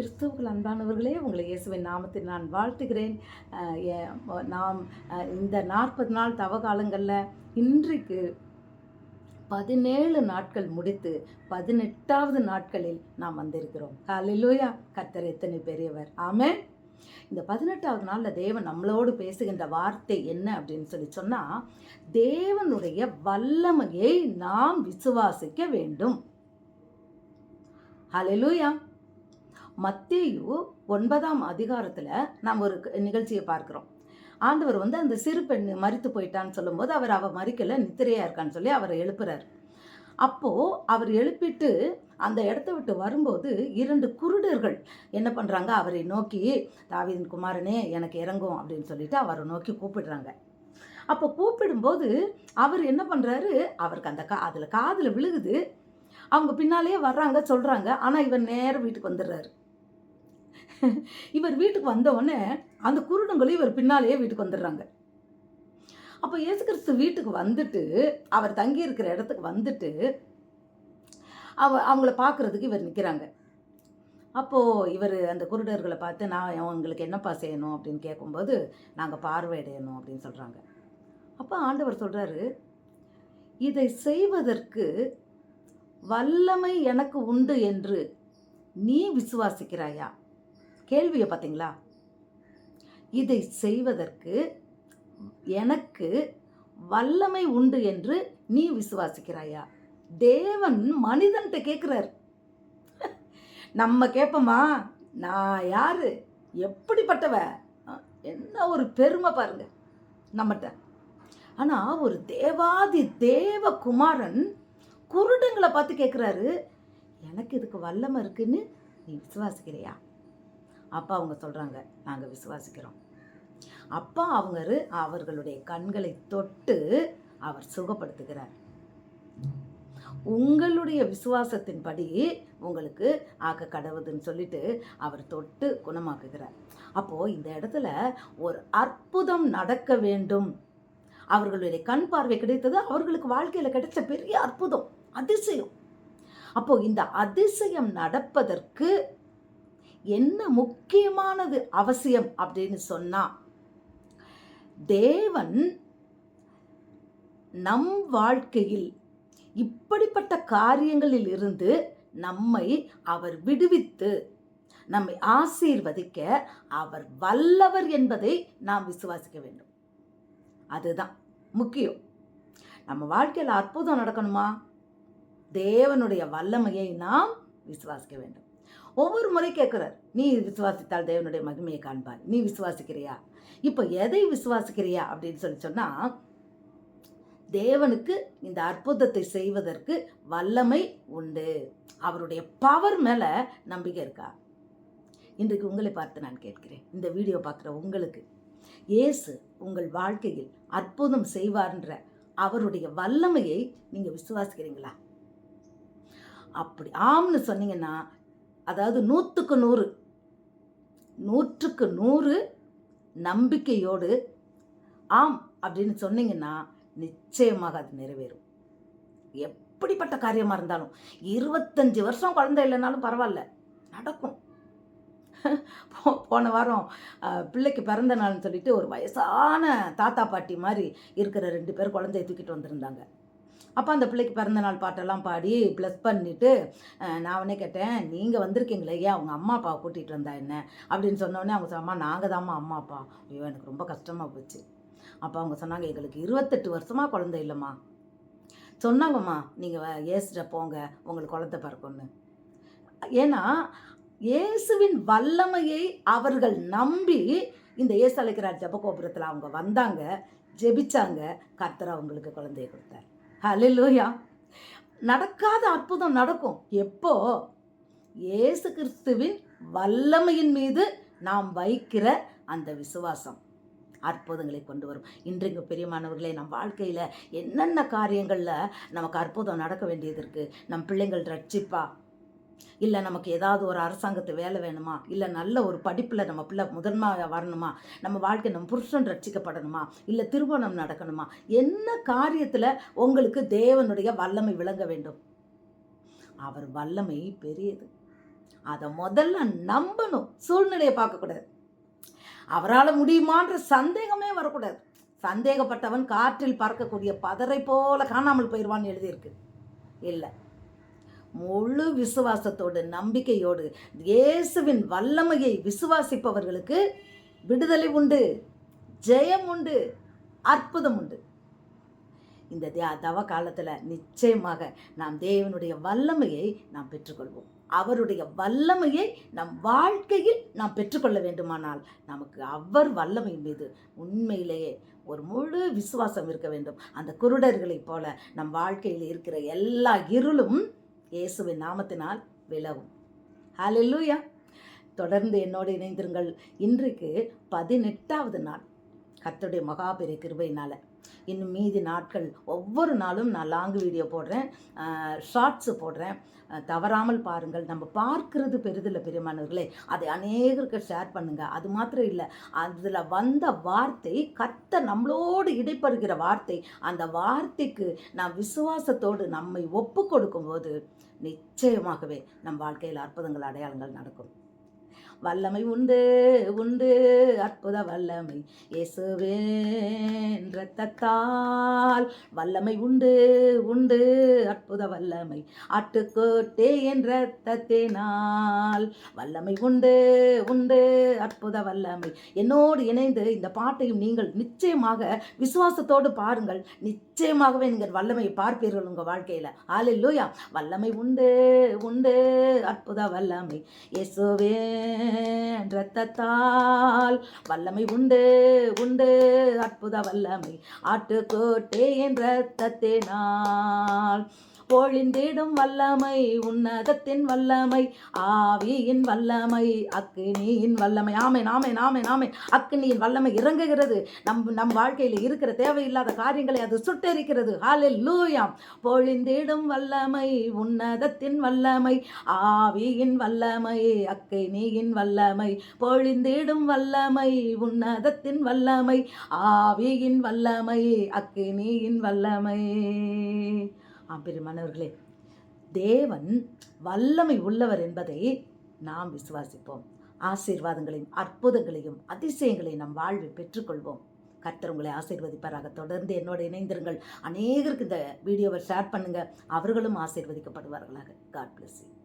கிறிஸ்துவுக்குள் அன்பானவர்களே உங்களை இயேசுவின் நாமத்தில் நான் வாழ்த்துகிறேன். நாம் இந்த நாற்பது நாள் தவ காலங்களில் இன்றைக்கு பதினேழு நாட்கள் முடித்து பதினெட்டாவது நாட்களில் நாம் வந்திருக்கிறோம். காலையிலோயா கத்தர் எத்தனை பெரியவர். ஆமே இந்த பதினெட்டாவது நாளில் தேவன் நம்மளோடு பேசுகின்ற வார்த்தை என்ன அப்படின்னு சொல்லி சொன்னால் தேவனுடைய வல்லமையை நாம் விசுவாசிக்க வேண்டும். ஹலெலூயா மத்தியு ஒன்பதாம் அதிகாரத்தில் நாம் ஒரு நிகழ்ச்சியை பார்க்குறோம். ஆண்டவர் வந்து அந்த சிறு பெண் மறித்து போயிட்டான்னு சொல்லும்போது அவர் அவ மறிக்கல நித்திரையாக இருக்கான்னு சொல்லி அவரை எழுப்புறார். அப்போது அவர் எழுப்பிட்டு அந்த இடத்த விட்டு வரும்போது இரண்டு குருடர்கள் என்ன பண்ணுறாங்க அவரை நோக்கி தாவீதின் குமாரனே எனக்கு இறங்கும் அப்படின்னு சொல்லிட்டு அவரை நோக்கி கூப்பிடுறாங்க. அப்போ கூப்பிடும்போது அவர் என்ன பண்ணுறாரு அவருக்கு அந்த கா அதில் காதில் விழுகுது. அவங்க பின்னாலேயே வர்றாங்க சொல்கிறாங்க ஆனால் இவர் நேரம் வீட்டுக்கு வந்துடுறாரு. இவர் வீட்டுக்கு வந்தவுடனே அந்த குருடங்களும் இவர் பின்னாலேயே வீட்டுக்கு வந்துடுறாங்க. அப்போ இயேசு கிறிஸ்து வீட்டுக்கு வந்துட்டு அவர் தங்கி இருக்கிற இடத்துக்கு வந்துட்டு அவ அவங்கள பார்க்குறதுக்கு இவர் நிற்கிறாங்க அப்போது இவர் அந்த குருடர்களை பார்த்து நான் அவங்களுக்கு என்னப்பா செய்யணும் அப்படின்னு கேட்கும்போது நாங்கள் பார்வையடையணும் அப்படின்னு சொல்கிறாங்க அப்போ ஆண்டவர் சொல்கிறாரு இதை செய்வதற்கு வல்லமை எனக்கு உண்டு என்று நீ விசுவாசிக்கிறாயா? கேள்வியை பார்த்தீங்களா? இதை செய்வதற்கு எனக்கு வல்லமை உண்டு என்று நீ விசுவாசிக்கிறாயா? தேவன் மனிதன்கிட்ட கேட்குறார். நம்ம கேட்போமா? நான் யாரு? எப்படிப்பட்டவ? என்ன ஒரு பெருமை பாருங்க நம்மகிட்ட ஆனால் ஒரு தேவாதி தேவ குமாரன் குருடங்களை பார்த்து கேட்குறாரு எனக்கு இதுக்கு வல்லமை இருக்குன்னு நீ விசுவாசிக்கிறியா? அப்பா அவங்க சொல்கிறாங்க நாங்கள் விசுவாசிக்கிறோம். அப்பா அவங்க அவர்களுடைய கண்களை தொட்டு அவர் சுகப்படுத்துகிறார். உங்களுடைய விசுவாசத்தின்படி உங்களுக்கு ஆக்க கடவுதுன்னு சொல்லிட்டு அவர் தொட்டு குணமாக்குகிறார். அப்போது இந்த இடத்துல ஒரு அற்புதம் நடக்க வேண்டும். அவர்களுடைய கண் பார்வை கிடைத்தது அவர்களுக்கு வாழ்க்கையில் கிடைச்ச பெரிய அற்புதம் அதிசயம். அப்போ இந்த அதிசயம் நடப்பதற்கு என்ன முக்கியமானது அவசியம் அப்படின்னு சொன்னா தேவன் நம் வாழ்க்கையில் இப்படிப்பட்ட காரியங்களில் இருந்து நம்மை அவர் விடுவித்து நம்மை ஆசீர்வதிக்க அவர் வல்லவர் என்பதை நாம் விசுவாசிக்க வேண்டும். அதுதான் முக்கியம். நம்ம வாழ்க்கையில் அற்புதம் நடக்கணுமா? தேவனுடைய வல்லமையை நாம் விசுவாசிக்க வேண்டும். ஒவ்வொரு முறை கேட்குறார் நீ விசுவாசித்தால் தேவனுடைய மகிமையை காண்பாய். நீ விசுவாசிக்கிறியா? இப்போ எதை விசுவாசிக்கிறியா? அப்படின்னு சொல்லி சொன்னால் தேவனுக்கு இந்த அற்புதத்தை செய்வதற்கு வல்லமை உண்டு. அவருடைய பவர் மேலே நம்பிக்கை இருக்கா? இன்றைக்கு உங்களை பார்த்து நான் கேட்கிறேன். இந்த வீடியோ பார்க்குற உங்களுக்கு இயேசு உங்கள் வாழ்க்கையில் அற்புதம் செய்வார்ன்ற அவருடைய வல்லமையை நீங்கள் விசுவாசிக்கிறீங்களா? அப்படி ஆம்னு சொன்னீங்கன்னா அதாவது நூற்றுக்கு நூறு. நூற்றுக்கு நூறு நம்பிக்கையோடு ஆம் அப்படின்னு சொன்னீங்கன்னா நிச்சயமாக அது நிறைவேறும். எப்படிப்பட்ட காரியமாக இருந்தாலும் இருபத்தஞ்சி வருஷம் குழந்தை இல்லைனாலும் பரவாயில்ல நடக்கும். போ- போன வாரம் பிள்ளைக்கு பிறந்த நாள்னு சொல்லிட்டு ஒரு வயசான தாத்தா பாட்டி மாதிரி இருக்கிற ரெண்டு பேர் குழந்தைய தூக்கிட்டு வந்திருந்தாங்க. அப்போ அந்த பிள்ளைக்கு பிறந்த நாள் பாட்டெல்லாம் பாடி ப்ளஸ் பண்ணிவிட்டு நான் அவனே கேட்டேன் நீங்கள் வந்திருக்கீங்களே ஏன் அவங்க அம்மா அப்பாவை கூட்டிகிட்டு வந்தா என்ன? அப்படின்னு சொன்னோடனே அவங்க சொன்னா நாங்கள் தாம்மா அம்மா அப்பா. ஐயோ எனக்கு ரொம்ப கஷ்டமாக போச்சு. அப்போ அவங்க சொன்னாங்க எங்களுக்கு இருபத்தெட்டு வருஷமாக குழந்தை இல்லைம்மா. சொன்னாங்கம்மா நீங்கள் ஏசுகிட்ட போங்க உங்களுக்கு குழந்தை பிறக்கும்னு. ஏன்னா இயேசுவின் வல்லமையை அவர்கள் நம்பி இந்த இயேசு அழைக்கிறார் ஜபகோபுரத்தில் அவங்க வந்தாங்க ஜெபிச்சாங்க கர்த்தர் அவங்களுக்கு குழந்தைய கொடுத்தார். ஹalleluya. நடக்காத அற்புதம் நடக்கும். எப்போ? ஏசு கிறிஸ்துவின் வல்லமையின் மீது நாம் வைக்கிற அந்த விசுவாசம். அற்புதங்களை கொண்டு வரும். இன்றைக்கு பெரியமானவர்களே நம் வாழ்க்கையில் என்னென்ன காரியங்களில் நமக்கு அற்புதம் நடக்க வேண்டியது இருக்குது நம் பிள்ளைங்கள் ரட்சிப்பா. இல்லை நமக்கு ஏதாவது ஒரு அரசாங்கத்து வேலை வேணுமா? இல்லை நல்ல ஒரு படிப்பில் நம்ம பிள்ளை முதன்மை வரணுமா? நம்ம வாழ்க்கை நம்ம புருஷன் ரட்சிக்கப்படணுமா? இல்லை திருமணம் நடக்கணுமா? என்ன காரியத்தில் உங்களுக்கு தேவனுடைய வல்லமை விளங்க வேண்டும்? அவர் வல்லமை பெரியது. அதை முதல்ல நம்பணும். சூழ்நிலையை பார்க்கக்கூடாது. அவரால் முடியுமான்ற சந்தேகமே வரக்கூடாது. சந்தேகப்பட்டவன் காற்றில் பறக்கக்கூடிய பதரை போல காணாமல் போயிடுவான்னு எழுதியிருக்கு. இல்லை. முழு விசுவாசத்தோடு நம்பிக்கையோடு இயேசுவின் வல்லமையை விசுவாசிப்பவர்களுக்கு விடுதலை உண்டு ஜெயம் உண்டு அற்புதம் உண்டு. இந்த தியா தவ காலத்தில் நிச்சயமாக நாம் தேவனுடைய வல்லமையை நாம் பெற்றுக்கொள்வோம். அவருடைய வல்லமையை நம் வாழ்க்கையில் நாம் பெற்றுக்கொள்ள வேண்டுமானால் நமக்கு அவர் வல்லமையின் மீது உண்மையிலேயே ஒரு முழு விசுவாசம் இருக்க வேண்டும். அந்த குருடர்களைப் போல நம் வாழ்க்கையில் இருக்கிற எல்லா இருளும் இயேசுவின் நாமத்தினால் விலகும் ஹலெல்லூயா தொடர்ந்து என்னோடு இணைந்திருங்கள். இன்றைக்கு பதினெட்டாவது நாள். கர்த்தருடைய மகாபெரிய கிருபையினால். இன்னும் மீதி நாட்கள் ஒவ்வொரு நாளும் நான் லாங் வீடியோ போடுறேன் ஷார்ட்ஸு போடுறேன். தவறாமல் பாருங்கள். நம்ம பார்க்கறது பெரிதில் பெரியமானவர்களே. அதை அநேகருக்கு ஷேர் பண்ணுங்கள் அது மாத்திரம் இல்லை. அதில் வந்த வார்த்தை கத்த நம்மளோடு இடைப்படுகிற வார்த்தை அந்த வார்த்தைக்கு நான் விசுவாசத்தோடு நம்மை ஒப்பு கொடுக்கும்போது நிச்சயமாகவே நம் வாழ்க்கையில் அற்புதங்கள் அடையாளங்கள் நடக்கும். வல்லமை உண்டு உண்டு அற்புத வல்லமை. இயேசுவேன் ரத்தத்தால் வல்லமை உண்டு உண்டு அற்புத வல்லமை. ஆட்டுக்கோட்டே என் ரத்தத்தினால் வல்லமை உண்டு உண்டு அற்புத வல்லமை. என்னோடு இணைந்து இந்த பாட்டையும் நீங்கள் நிச்சயமாக விசுவாசத்தோடு பாருங்கள். நிச்சயமாகவே நீங்கள் வல்லமையை பார்ப்பீர்கள் உங்கள் வாழ்க்கையில். ஆலில்லூயா வல்லமை உண்டு உண்டு அற்புத வல்லமை. இயேசுவே இரத்தத்தால் வல்லமை உண்டு உண்டு அற்புத வல்லமை. ஆட்டுக்கோட்டே என் ரத்தத்தினால். பொழிந்திடும் வல்லமை உன்னதத்தின் வல்லமை ஆவியின் வல்லமை அக்னியின் வல்லமை. ஆமை நாமே நாமே நாமே அக்னியின் வல்லமை இறங்குகிறது. நம் நம் வாழ்க்கையில் இருக்கிற தேவையில்லாத காரியங்களை அது சுட்டெரிக்கிறது. ஹாலில் லூயாம் பொழிந்திடும் வல்லமை உன்னதத்தின் வல்லமை ஆவியின் வல்லமை அக்கினியின் வல்லமை. பொழிந்திடும் வல்லமை உன்னதத்தின் வல்லமை ஆவியின் வல்லமை அக்கினியின் வல்லமை. ஆம்பெருமானவர்களே தேவன் வல்லமை உள்ளவர் என்பதை நாம் விசுவாசிப்போம். ஆசீர்வாதங்களையும் அற்புதங்களையும் அதிசயங்களையும் நம் வாழ்வில் பெற்றுக்கொள்வோம். கர்த்தர் உங்களை ஆசீர்வதிப்பாராக. தொடர்ந்து என்னோடு இணைந்திருங்கள். அநேகருக்கு இந்த வீடியோவை ஷேர் பண்ணுங்கள் அவர்களும் ஆசீர்வதிக்கப்படுவார்களாக. God bless you